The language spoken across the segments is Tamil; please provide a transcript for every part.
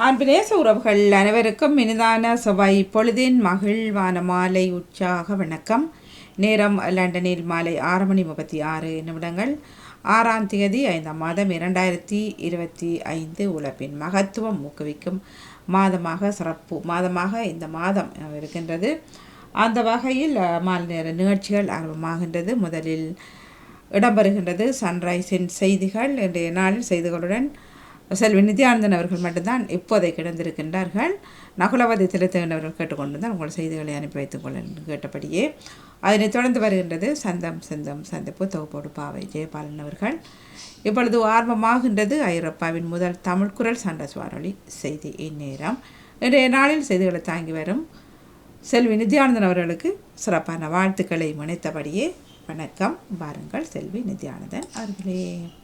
அன்பினேச உறவுகள் அனைவருக்கும் இனிதான செவ்வாய் பொழுதின் மகிழ்வான மாலை உற்சாக வணக்கம். நேரம் லண்டனில் மாலை ஆறு மணி முப்பத்தி ஆறு நிமிடங்கள். ஆறாம் தேதி ஐந்தாம் மாதம் இரண்டாயிரத்தி இருபத்தி ஐந்து உழைப்பின் மகத்துவம் ஊக்குவிக்கும் மாதமாக சிறப்பு மாதமாக இந்த மாதம் இருக்கின்றது. அந்த வகையில் மாலை நேர நிகழ்ச்சிகள் ஆரம்பமாகின்றது. முதலில் இடம்பெறுகின்றது சன்ரைஸின் செய்திகள். இன்றைய நாளில் செய்திகளுடன் செல்வி நித்யானந்தன் அவர்கள் மட்டும்தான் இப்போதை கிடந்திருக்கின்றார்கள்? நகுலவதி திலத்தேவன் கேட்டுக்கொண்டுதான் உங்கள் செய்திகளை அனுப்பி வைத்துக் கொள்ள கேட்டபடியே அதனைத் தொடர்ந்து வருகின்றது சந்தம் செந்தம் சந்திப்பு தொகுப்போடு பாவை ஜெயபாலன் அவர்கள். இப்பொழுது ஆர்வமாகின்றது ஐரோப்பாவின் முதல் தமிழ் குரல் சண்ட சுவாரொலி செய்தி இந்நேரம். இன்றைய நாளில் செய்திகளை தாங்கி வரும் செல்வி நித்யானந்தன் அவர்களுக்கு சிறப்பான வாழ்த்துக்களை முனைத்தபடியே வணக்கம். வாருங்கள் செல்வி நித்யானந்தன் அவர்களே.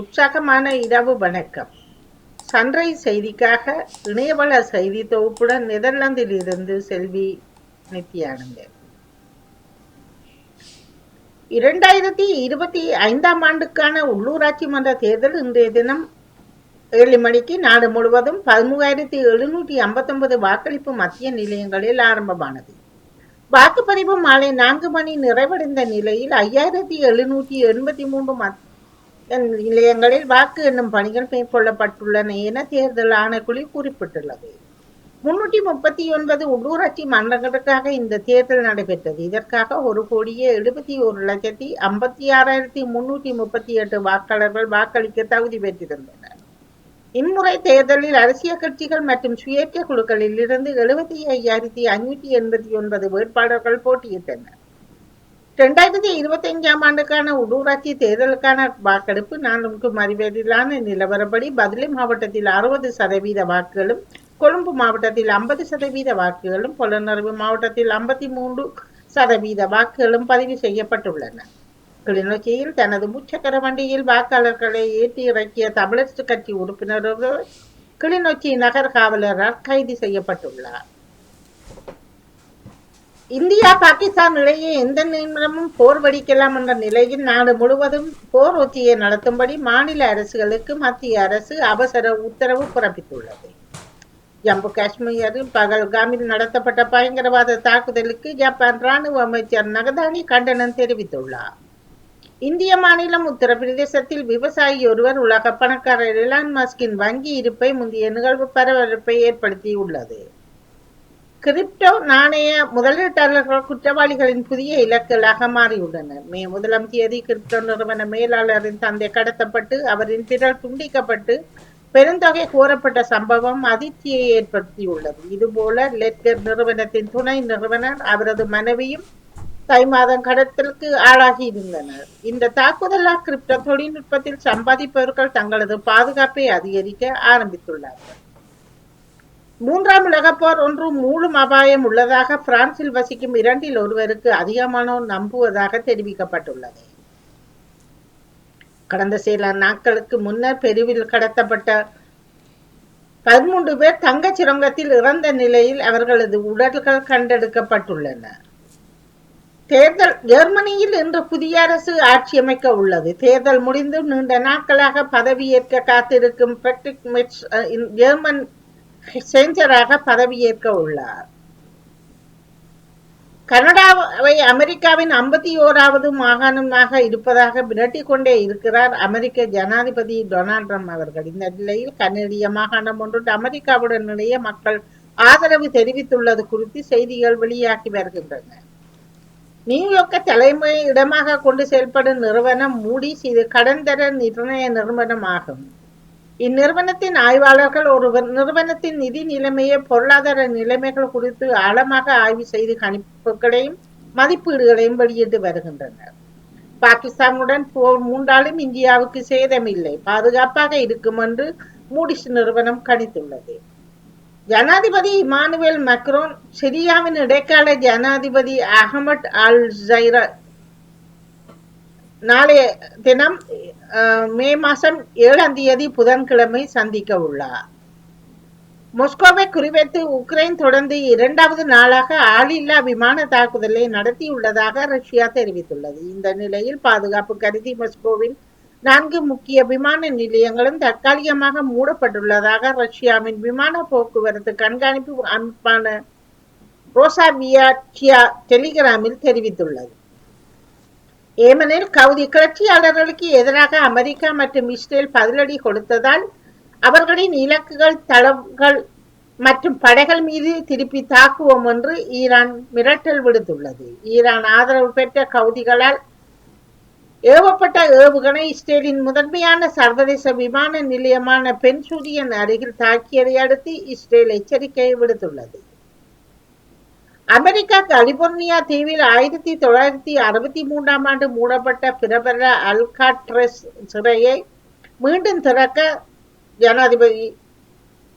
உற்சாகமான இரவு வணக்கம். சன்ரைஸ் செய்திக்காக இணையவள செய்தி தொகுப்புடன் நெதர்லாந்தில் இருந்து செல்வி நித்யானந்தன். இரண்டாயிரத்தி இருபத்தி ஐந்தாம் ஆண்டுக்கான உள்ளூராட்சி மன்ற தேர்தல் இன்றைய தினம் ஏழு மணிக்கு நாடு முழுவதும் பதிமூவாயிரத்தி எழுநூற்றி ஐம்பத்தொன்பது வாக்களிப்பு மத்திய நிலையங்களில் ஆரம்பமானது. வாக்குப்பதிவு மாலை நான்கு மணி நிறைவடைந்த நிலையில் ஐயாயிரத்தி எழுநூற்றி எண்பத்தி மூன்று மத் நிலையங்களில் வாக்கு எண்ணும் பணிகள் மேற்கொள்ளப்பட்டுள்ளன என தேர்தல் ஆணைக்குழு குறிப்பிட்டுள்ளது. முன்னூற்றி முப்பத்தி ஒன்பது உள்ளூராட்சி மன்றங்களுக்காக இந்த தேர்தல் நடைபெற்றது. இதற்காக ஒரு கோடியே எழுபத்தி ஒரு லட்சத்தி ஐம்பத்தி ஆறாயிரத்தி முன்னூற்றி முப்பத்தி எட்டு வாக்காளர்கள் வாக்களிக்க தகுதி பெற்றிருந்தனர். இம்முறை தேர்தலில் அரசியல் கட்சிகள் மற்றும் சுயேட்சை குழுக்களில் இருந்து எழுபத்தி ஐயாயிரத்தி ஐநூற்றி எண்பத்தி ஒன்பது வேட்பாளர்கள் போட்டியிட்டனர். ரெண்டாயிரத்தி இருபத்தி அஞ்சாம் ஆண்டுக்கான உள்ளூராட்சி தேர்தலுக்கான வாக்கெடுப்பு நான்கு மறிவேடிலான நிலவரப்படி பதிலை மாவட்டத்தில் அறுபது சதவீத வாக்குகளும் கொழும்பு மாவட்டத்தில் ஐம்பது சதவீத வாக்குகளும் பொலனறுவு மாவட்டத்தில் ஐம்பத்தி மூன்று சதவீத வாக்குகளும் பதிவு செய்யப்பட்டுள்ளன கிளிநொச்சியில் தனது முச்சக்கர வண்டியில் வாக்காளர்களை ஏற்றி இறக்கிய தமிழரசு கட்சி உறுப்பினர் கிளிநொச்சி நகர் காவலரால் கைது செய்யப்பட்டுள்ளார் இந்தியா பாகிஸ்தான் இடையே எந்த நிமிடமும் போர் வெடிக்கலாம் என்ற நிலையில் நாடு முழுவதும் போர் ஒத்தியை நடத்தும்படி மாநில அரசுகளுக்கு மத்திய அரசு அவசர உத்தரவு பிறப்பித்துள்ளது. ஜம்மு காஷ்மீரில் பகல்காமில் நடத்தப்பட்ட பயங்கரவாத தாக்குதலுக்கு ஜப்பான் ராணுவ அமைச்சர் நகதானி கண்டனம் தெரிவித்துள்ளார். இந்திய மாநிலம் உத்தரப்பிரதேசத்தில் விவசாயி ஒருவர் உலக பணக்காரர் எலான் மஸ்கின் வங்கி இருப்பை முந்தைய நிகழ்வு பரபரப்பை ஏற்படுத்தியுள்ளது. கிரிப்டோ நாணய முதலீட்டாளர்கள் குற்றவாளிகளின் புதிய இலக்குகளாக மாறியுள்ளனர். மே முதலாம் தேதி கிரிப்டோ நிறுவன மேலாளரின் தந்தை கடத்தப்பட்டு அவரின் பிறல் துண்டிக்கப்பட்டு பெருந்தொகை கோரப்பட்ட சம்பவம் அதிர்ச்சியை ஏற்படுத்தியுள்ளது. இதுபோல லெட்கர் நிறுவனத்தின் துணை நிறுவனர் அவரது மனைவியும் தை மாதம் கடத்தலுக்கு ஆளாகி இருந்தனர் இந்த தாக்குதலால் கிரிப்டோ தொழில்நுட்பத்தில் சம்பாதிப்பவர்கள் தங்களது பாதுகாப்பை அதிகரிக்க ஆரம்பித்துள்ளார்கள். மூன்றாம் உலகப்போர் ஒன்று மூலம் அபாயம் உள்ளதாக பிரான்சில் வசிக்கும் இரண்டில் ஒருவருக்கு அதிகமானோர் நம்புவதாக தெரிவிக்கப்பட்டுள்ளது. கடந்த சில நாட்களுக்கு முன்னர் பெருவில் கடத்தப்பட்ட பதிமூன்று பேர் தங்கச் சுரங்கத்தில் இறந்த நிலையில் அவர்களது உடல்கள் கண்டெடுக்கப்பட்டுள்ளன. தேர்தல் ஜெர்மனியில் இன்று புதிய அரசு ஆட்சி அமைக்க உள்ளது. தேர்தல் முடிந்து நீண்ட நாட்களாக பதவியேற்க காத்திருக்கும் பெட்ரிக் ஜெர்மன் செஞ்சராக பதவியேற்க உள்ளார். கனடாவை அமெரிக்காவின் ஐம்பத்தி ஓராவது மாகாணமாக இருப்பதாக மிரட்டிக் கொண்டே இருக்கிறார் அமெரிக்க ஜனாதிபதி டொனால்ட் ட்ரம்ப் அவர்கள். இந்த நிலையில் கனடிய மாகாணம் ஒன்று அமெரிக்காவுடன் இணைய மக்கள் ஆதரவு தெரிவித்துள்ளது குறித்து செய்திகள் வெளியாகி வருகின்றன. நியூயார்க்கை தலைமை இடமாக கொண்டு செயல்படும் நிறுவனம் மூடிஸ் இது கடன்தர நிர்ணய நிறுவனம் ஆகும் இந்நிறுவனத்தின் ஆய்வாளர்கள் ஒரு நிறுவனத்தின் நிதி நிலைமையை பொருளாதார நிலைமைகள் குறித்து ஆழமாக ஆய்வு செய்து கணிப்புகளையும் மதிப்பீடுகளையும் வெளியிட்டு வருகின்றனர். பாகிஸ்தானுடன் போர் மூன்றாலும் இந்தியாவுக்கு சேதமில்லை பாதுகாப்பாக இருக்கும் என்று மூடிஸ் நிறுவனம் கணித்துள்ளது. ஜனாதிபதி இமானுவேல் மக்ரோன் சிரியாவின் இடைக்கால ஜனாதிபதி அகமட் அல் ஜைரா நாளைய தினம் மே மாசம் ஏழாம் தேதி புதன்கிழமை சந்திக்க உள்ளார். மொஸ்கோவை குறிவைத்து உக்ரைன் தொடர்ந்து இரண்டாவது நாளாக ஆளில்லா விமான தாக்குதலை நடத்தியுள்ளதாக ரஷ்யா தெரிவித்துள்ளது. இந்த நிலையில் பாதுகாப்பு கருதி மொஸ்கோவின் நான்கு முக்கிய விமான நிலையங்களும் தற்காலிகமாக மூடப்பட்டுள்ளதாக ரஷ்யாவின் விமான போக்குவரத்து கண்காணிப்பு அமைப்பான ரோசாவியாச்சியா டெலிகிராமில் தெரிவித்துள்ளது. ஏமனில் கவுதி கிளர்ச்சியாளர்களுக்கு எதிராக அமெரிக்கா மற்றும் இஸ்ரேல் பதிலடி கொடுத்ததால் அவர்களின் இலக்குகள் தளங்கள் மற்றும் படைகள் மீது திருப்பி தாக்குவோம் என்று ஈரான் மிரட்டல் விடுத்துள்ளது. ஈரான் ஆதரவு பெற்ற கவுதிகளால் ஏவப்பட்ட ஏவுகணை இஸ்ரேலின் முதன்மையான சர்வதேச விமான நிலையமான பென்சூரியன் அருகில் தாக்கியதை அடுத்து இஸ்ரேல் எச்சரிக்கை விடுத்துள்ளது. அமெரிக்கா கலிபோர்னியா தீவில் ஆயிரத்தி தொள்ளாயிரத்தி அறுபத்தி மூன்றாம் ஆண்டு மூடப்பட்ட பிரபல அல்காட்ரஸ் சிறையை மீண்டும் திறக்க ஜனாதிபதி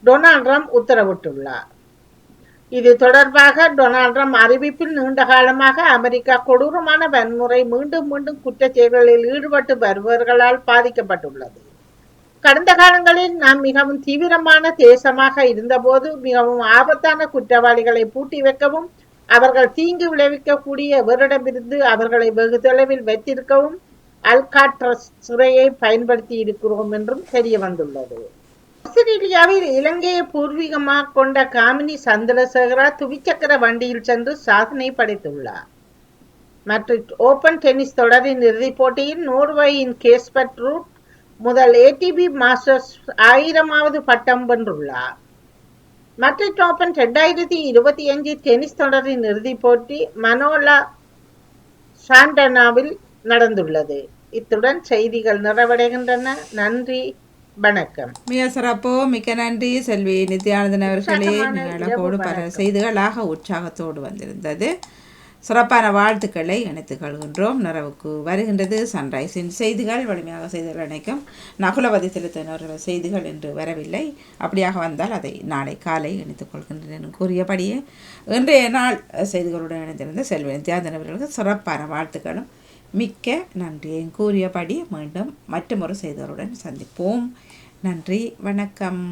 டொனால்ட் ட்ரம்ப் உத்தரவிட்டுள்ளார். இது தொடர்பாக டொனால்ட் ட்ரம்ப் அறிவிப்பில் நீண்ட காலமாக அமெரிக்கா கொடூரமான வன்முறை மீண்டும் மீண்டும் குற்றச் செயல்களில் ஈடுபட்டு வருபவர்களால் பாதிக்கப்பட்டுள்ளது. கடந்த காலங்களில் நாம் மிகவும் தீவிரமான தேசமாக இருந்தபோது மிகவும் ஆபத்தான குற்றவாளிகளை பூட்டி வைக்கவும் அவர்கள் தீங்கு விளைவிக்கக்கூடிய எவரிடமிருந்து அவர்களை வெகு தொலைவில் வைத்திருக்கவும் அல்காட்ரஸ் சிறையை பயன்படுத்தி இருக்கிறோம் என்றும் தெரிய வந்துள்ளது. ஆஸ்திரேலியாவில் இலங்கையை பூர்வீகமாக கொண்ட காமினி சந்திரசேகரா துவிச்சக்கர வண்டியில் சென்று சாதனை படைத்துள்ளார். மற்றும் ஓபன் டென்னிஸ் தொடரின் இறுதிப் போட்டியில் நோர்வேயின் கேஸ்பட் ரூட் முதல் ஏடிபி மாஸ்டர்ஸ் ஆயிரமாவது பட்டம் வென்றுள்ளார். மட்ரிட் ஓபன் ரெண்டாயிரத்தி இருபத்தி அஞ்சு டென்னிஸ் தொடரின் இறுதிப் போட்டி மனோலா சாண்டனாவில் நடந்துள்ளது. இத்துடன் செய்திகள் நிறைவடைகின்றன. நன்றி வணக்கம். மிக சிறப்போ மிக்க நன்றி செல்வி. நித்யானந்தன் அவர்களே மிக அழகோடு பல. செய்திகளாக உற்சாகத்தோடு வந்திருந்தது. சிறப்பான வாழ்த்துக்களை இணைத்துக் கொள்கின்றோம். நிறைவுக்கு வருகின்றது சன்ரைஸின் செய்திகள். வலிமையாக செய்திகள் அனைக்கும் நகுலவதி செலுத்தினர் செய்திகள் என்று வரவில்லை. அப்படியாக வந்தால் அதை நாளை காலை இணைத்துக் கொள்கின்றேன் கூறியபடியே இன்றைய நாள் செய்திகளுடன் இணைந்திருந்த செல்வி நித்யானந்தன் அவர்களுக்கு சிறப்பான வாழ்த்துக்களும். மிக்க நன்றியும் கூறியபடி மீண்டும் மற்றொரு செய்திகளுடன் சந்திப்போம். நன்றி வணக்கம்.